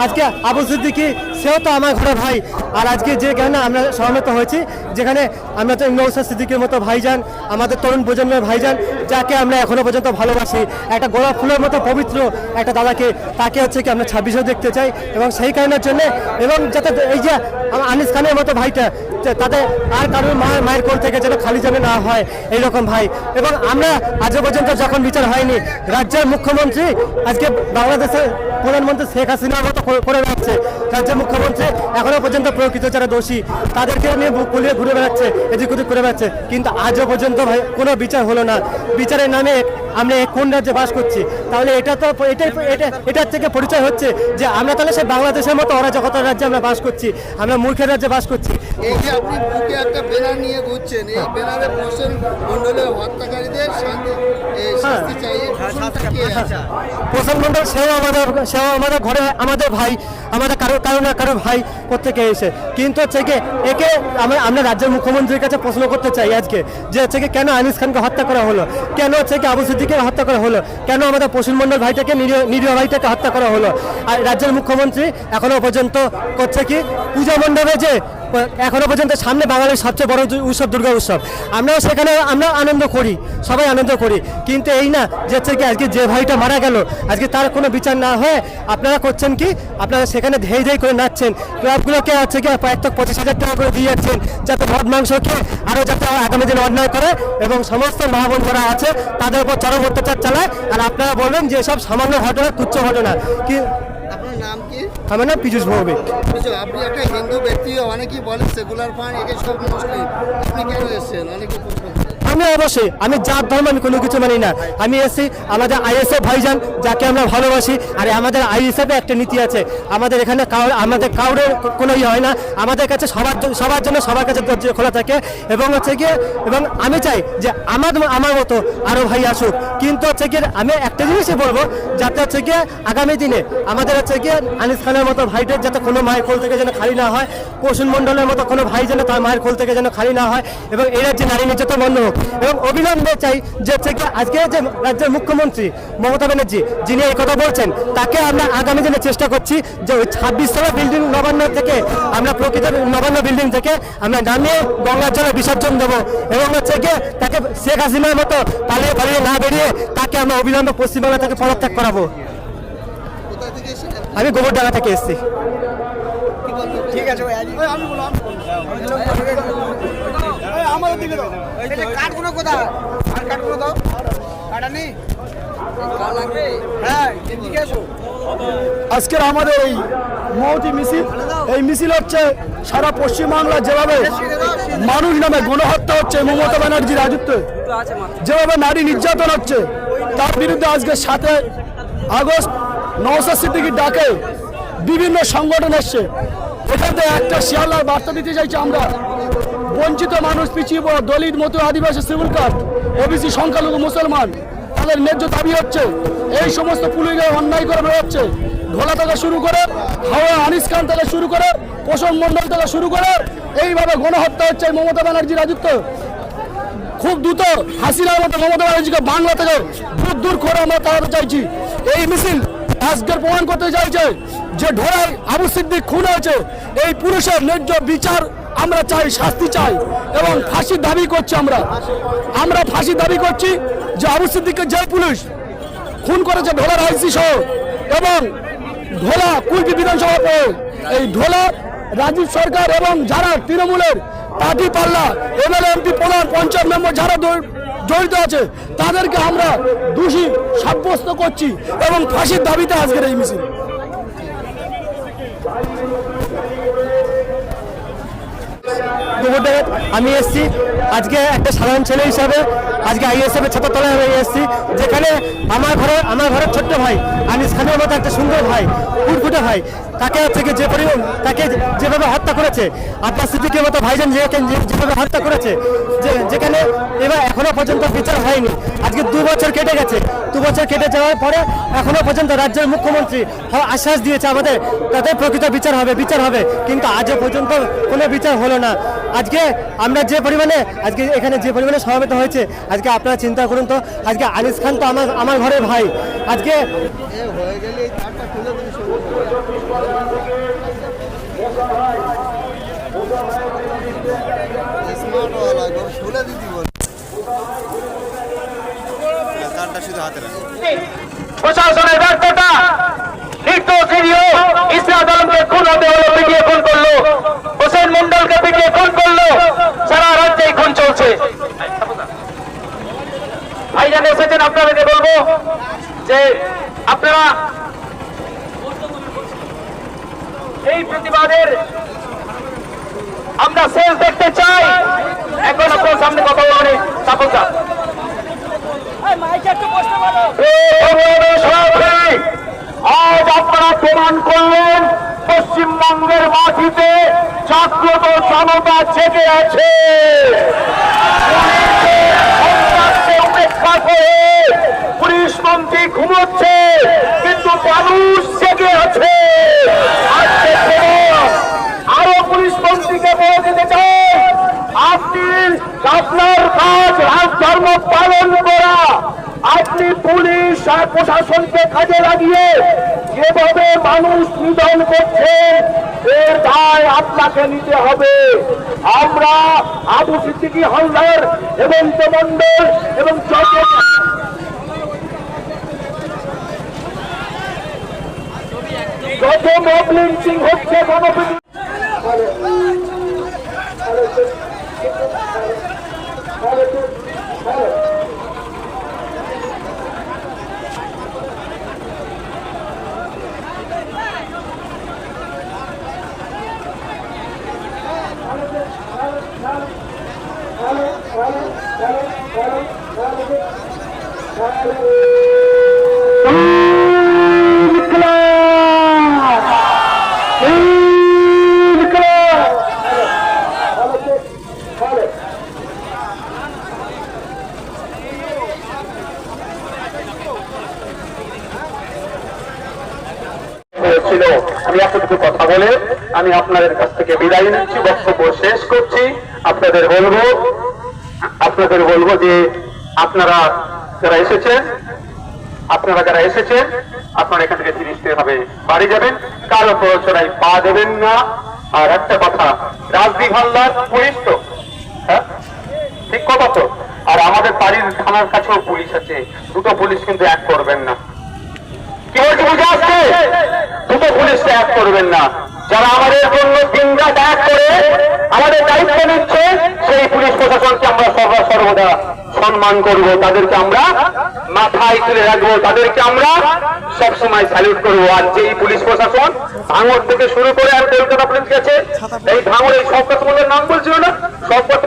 আজকে আবু সিদ্দিকি সেও তো আমার ঘরে ভাই। আর আজকে যে কেন আমরা সহমত হয়েছি, যেখানে আমরা তো নৌসাদ সিদ্দিকের মতো ভাইজান, আমাদের তরুণ প্রজন্মের ভাইজান, যাকে আমরা এখনও পর্যন্ত ভালোবাসি। একটা গোলাপ ফুলের মতো পবিত্র একটা দাদাকে, তাকে হচ্ছে কি আমরা ছাব্বিশেও দেখতে চাই। এবং সেই কারণের জন্য, এবং যাতে এই যে আনিস খানের মতো ভাইটা তাতে আর কারোর মায়ের মায়ের কোল থেকে যেন খালি যেন না হয়, এইরকম ভাই। এবং আমরা আজও পর্যন্ত যখন বিচার হয়নি, রাজ্যের মুখ্যমন্ত্রী আজকে বাংলাদেশের প্রধানমন্ত্রী শেখ হাসিনার মতো করে- বেড়াচ্ছে। রাজ্যের মুখ্যমন্ত্রী এখনও পর্যন্ত প্রকৃত যারা দোষী, তাদেরকে নিয়ে বুক ঘুরে বেড়াচ্ছে, এদিক ওদিক করে বেড়াচ্ছে। কিন্তু আজও পর্যন্ত ভাই, কোনো বিচার হলো না। বিচারের নামে আমরা কোন রাজ্যে বাস করছি? তাহলে এটা তো এটাই এটা এটার থেকে পরিচয় হচ্ছে যে আমরা তাহলে সে বাংলাদেশের মতো অরাজকতার রাজ্যে আমরা বাস করছি আমরা মূর্খের রাজ্যে বাস করছি। এই যে আপনি বুকে একটা ব্যানার নিয়ে ঘুরছেন এই ব্যানারে প্রসেন মন্ডলের হত্যাকারীদের শাস্তি চাই এই ঘোষণাটা কে আছে? প্রসন্ন মন্ডল সেও আমাদের সেও আমাদের ঘরে আমাদের ভাই আমাদের কারও কারও না কারও ভাই প্রত্যেকে এসে। কিন্তু হচ্ছে কি একে আমরা আমরা রাজ্যের মুখ্যমন্ত্রীর কাছে প্রশ্ন করতে চাই আজকে যে হচ্ছে কেন আনিস খানকে হত্যা করা হলো? কেন হচ্ছে কি আবু সিদ্দিকে হত্যা করা হলো। কেন আমাদের পশ্চিমবঙ্গের ভাইটাকে নিরীহ ভাইটাকে হত্যা করা হলো? আর রাজ্যের মুখ্যমন্ত্রী এখনও পর্যন্ত করছে কি? পূজা মণ্ডপে যে এখনও পর্যন্ত সামনে বাঙালির সবচেয়ে বড় উৎসব, দুর্গা উৎসব। আমরাও সেখানে, আমরা আনন্দ করি, সবাই আনন্দ করি। কিন্তু এই না, যে হচ্ছে কি আজকে যে ভাইটা মারা গেল, আজকে তার কোনো বিচার না হয়ে আপনারা করছেন কি, আপনারা সেখানে ধেই ধেই করে নাচছেন। ক্লাবগুলোকে হচ্ছে কি কয়েকটা পঁচিশ হাজার টাকা করে দিয়ে যাচ্ছেন, যাতে মাংস খেয়ে আরও যাতে আগামী দিনে অন্যায় করে এবং সমস্ত মা বোন যারা আছে, তাদের উপর চরম অত্যাচার চালায়। আর আপনারা বলবেন যে সব সামান্য ঘটনা, তুচ্ছ ঘটনা। কি নাম কি? আমার নাম পীযুষ ভৌমিক। পীযুষ আপনি একটা হিন্দু ব্যক্তি অনেকেই বলেন সেকুলার ফান্ড একে সব মুসলিম। আপনি কেন এসেছেন? অনেকে। আমি অবশ্যই। আমি জাত, ধর্ম, আমি কোনো কিছু মানি না। আমি এসেছি আমাদের আইএসএফ ভাইজান, যাকে আমরা ভালোবাসি। আর আমাদের আইএসএফে একটা নীতি আছে। আমাদের এখানে কাউর আমাদের কাউরের কোনো ইয়ে হয় না। আমাদের কাছে সবার সবার জন্য সবার কাছে দরজা খোলা থাকে। এবং হচ্ছে গিয়ে এবং আমি চাই যে আমার আমার মতো আরও ভাই আসুক। কিন্তু হচ্ছে গিয়ে আমি একটা জিনিসই বলব, যাতে হচ্ছে গিয়ে আগামী দিনে আমাদের হচ্ছে গিয়ে আনিস খানের মতো ভাইদের যাতে কোনো মায়ের কোল থেকে যেন খালি না হয় প্রসূন মণ্ডলের মতো কোনো ভাই যেন তার মায়ের কোল থেকে যেন খালি না হয়। এবং এই যে নারী নির্যাতন বন্ধ হোক এবং অবিলম্বে চাই যে গিয়ে আজকে যে রাজ্যের মুখ্যমন্ত্রী মমতা ব্যানার্জি, যিনি এই কথা বলছেন, তাকে আমরা আগামী দিনে চেষ্টা করছি যে ওই ছাব্বিশ তলা বিল্ডিং নবান্ন থেকে আমরা প্রকৃত নবান্ন বিল্ডিং থেকে আমরা নামিয়ে গঙ্গার জলে বিসর্জন দেবো এবং হচ্ছে গিয়ে তাকে শেখ হাসিনার মতো পালিয়ে পালিয়ে না বেরিয়ে তাকে আমরা অবিলম্বে পশ্চিমবাংলা থেকে পদত্যাগ করাবো। থেকে আমি গোবরডাঙ্গা থেকে এসেছি। ঠিক আছে আমাদের দিকে দাও। কাঠগুলো কোথায়? আর কাঠগুলো দাও। কাটা নেই হ্যাঁ আজকের আমাদের এই মহতি মিছিল এই মিছিল হচ্ছে সারা পশ্চিমবাংলা যেভাবে মানুষ নামে গণহত্যা হচ্ছে মমতা ব্যানার্জি রাজত্বে। যেভাবে নারী নির্যাতন হচ্ছে তার বিরুদ্ধে আজকে সাথে আগস্ট নওসাদ সিদ্দিকির ডাকে বিভিন্ন সংগঠন এসছে। এখান একটা শিয়ালার বার্তা দিতে চাইছি আমরা। বঞ্চিত মানুষ পিছিয়ে পড়া দলিত মতো আদিবাসী সিভিল কার্ড, ওবিসি সংখ্যালঘু মুসলমান, তাদের ন্যায্য দাবি হচ্ছে, এই সমস্ত পুলিশে অন্যায় করে বেরোচ্ছে। ঘোলা থেকে শুরু করে, হাওয়া আনিস খান থেকে শুরু করে পোষণ মণ্ডল থেকে শুরু করে, এইভাবে গণহত্যা হচ্ছে মমতা ব্যানার্জি রাজত্ব। খুব দ্রুত হাসিনার মতো মমতা ব্যানার্জিকে বাংলা থেকে দূর দূর করে আমরা তাড়াতে চাইছি। এই মিছিল আজকের প্রমাণ করতে চাইছে যে ঢোড়ায় আবু সিদ্দিক খুন হয়েছে, এই পুরুষের ন্যায্য বিচার আমরা চাই, শাস্তি চাই এবং ফাঁসির দাবি করছি আমরা। আমরা ফাঁসির দাবি করছি যে আবু সিদ্দিককে যে পুলিশ খুন করেছে ঢোলার আইসি সহ এবং ঢোলা কুলপি বিধানসভা এই ঢোলা রাজীব সরকার এবং যারা তৃণমূলের পার্টি পাল্লা, এমএলএ, এমপি, প্রধান, পঞ্চায়েত মেম্বার যারা জড়িত আছে, তাদেরকে আমরা দোষী সাব্যস্ত করছি এবং ফাঁসির দাবিতে আজকের এই মিছিল। গোবরডাঙ্গা আমি এসেছি। আজকে একটা সাধারণ ছেলে হিসাবে আজকে আইএসএফ এর ছাত্রতলায় আমি এসেছি, যেখানে আমার ঘরে আমার ঘরের ছোট্ট ভাই আমি খানের মতো একটা সুন্দর ভাই ফুটফুটে ভাই। তাকে হচ্ছে কি যে পরিমাণ তাকে যেভাবে হত্যা করেছে? আব্বাস সিদ্দিকের মতো ভাইজান যেভাবে হত্যা করেছে, যে যেখানে এবার এখনও পর্যন্ত বিচার হয়নি। আজকে দু বছর কেটে গেছে। দু বছর কেটে যাওয়ার পরে এখনও পর্যন্ত রাজ্যের মুখ্যমন্ত্রী আশ্বাস দিয়েছে আমাদের তাদের প্রকৃত বিচার হবে বিচার হবে। কিন্তু আজও পর্যন্ত কোনো বিচার হলো না। আজকে আমরা যে পরিমাণে আজকে এখানে যে পরিমাণে সমাবেত হয়েছে, আজকে আপনারা চিন্তা করুন তো, আজকে আনিস খান তো আমার আমার ঘরের ভাই। আজকে ফুলে দিদি বল কানটা শুধু হাতে রাখো প্রশাসনের ব্যর্থতা, নিত্য ইসলাম আলমকে খুন হতে হলো, পিটিয়ে খুন করল। হোসেন মন্ডলকে পিটিয়ে খুন করল, সারা রাজ্যেই খুন চলছে। ভাইজান এসেছেন, আপনাদেরকে বলব যে আপনারা এই প্রতিবাদের আমরা শেষ দেখতে চাই। এখন আপনার সামনে কথা বলবেন সাপোকা আজ আপনারা প্রমাণ করলেন, পশ্চিমবঙ্গের মাটিতে জাগ্রত জনতা জেগে আছে পুলিশের সন্ত্রাসকে উপেক্ষা করে পুলিশ মন্ত্রী ঘুমোচ্ছে কিন্তু মানুষ জেগে আছে আজকে প্রমাণ। আরও পুলিশ মন্ত্রীকে বলে দিতে চাই আপনি আপনার কাজ রাজ ধর্ম পালন করা। আপনি পুলিশ আর প্রশাসনকে কাজে লাগিয়ে যেভাবে মানুষ নিধন করছে, এর দায় আপনাকে নিতে হবে। আমরা আবু সিদ্দিকী হালদার এবং মন্ডল এবং যত যত মব লিঞ্চিং হচ্ছে গণপিটি হয়েছিল আমি এতটুকু কথা বলে আমি আপনাদের কাছ থেকে বিদায় নিচ্ছি, বক্তব্য শেষ করছি। আপনাদের বলব আপনাদের বলব যে আপনারা যারা এসেছেন, আপনারা যারা এসেছেন, আপনারা এখান থেকে তিরিশ ভাবে বাড়ি যাবেন। কারও প্ররোচনায় পা দেবেন না। আর একটা কথা, রাজদীপ হালদার পুলিশ তো হ্যাঁ? ঠিক কথা তো? আর আমাদের বাড়ির থানার কাছেও পুলিশ আছে। দুটো পুলিশ কিন্তু এক করবেন না। যারা আমাদের জন্য দিনরাত এক করে, আমাদের দায়িত্ব নিচ্ছে, সেই পুলিশ প্রশাসনকে আমরা সর্বদা সম্মান করব, তাদেরকে আমরা মাথায় তুলে রাখব, তাদেরকে আমরা সবসময় স্যালুট করব। আর যে পুলিশ প্রশাসন ভাঙর থেকে শুরু করে আর কলকাতা পুলিশ গেছে, এই ভাঙর এই সব কথা নাম বলছিল না? সব কথা